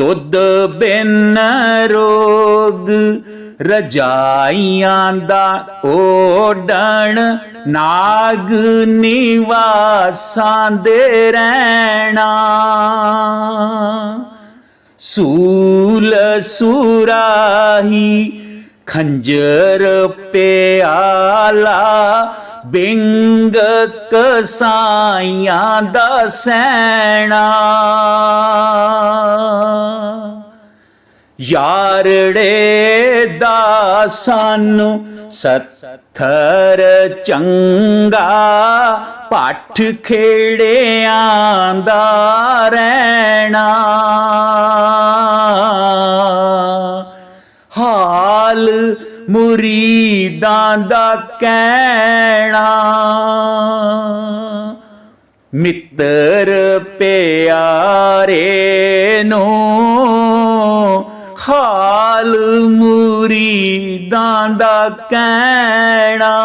ਤੁਧ ਬਿਨ ਰੋਗ, ਰਜਾਈਆਂ ਦਾ ਓਡਣ, ਨਾਗ ਨਿਵਾਸਾਂ ਦੇ ਰਹਿਣਾ। ਸੂਲ ਸੁਰਾਹੀ, ਖੰਜਰ ਪਿਆਲਾ, ਬਿੰਗ ਕਸਾਈਆਂ ਦਾ ਸੈਣਾ। ਯਾਰੜੇ ਦਾ ਸਾਨੂੰ ਸੱਥਰ ਚੰਗਾ ਪੱਠ ਖੇੜਿਆਂ ਦਾ ਰਹਿਣਾ ਹਾਲ ਮੁਰੀਦਾਂ ਦਾ ਕਹਿਣਾ। ਮਿੱਤਰ ਪਿਆਰੇ ਨੂੰ ਹਾਲ ਮੁਰੀਦਾਂ ਦਾ ਕਹਿਣਾ।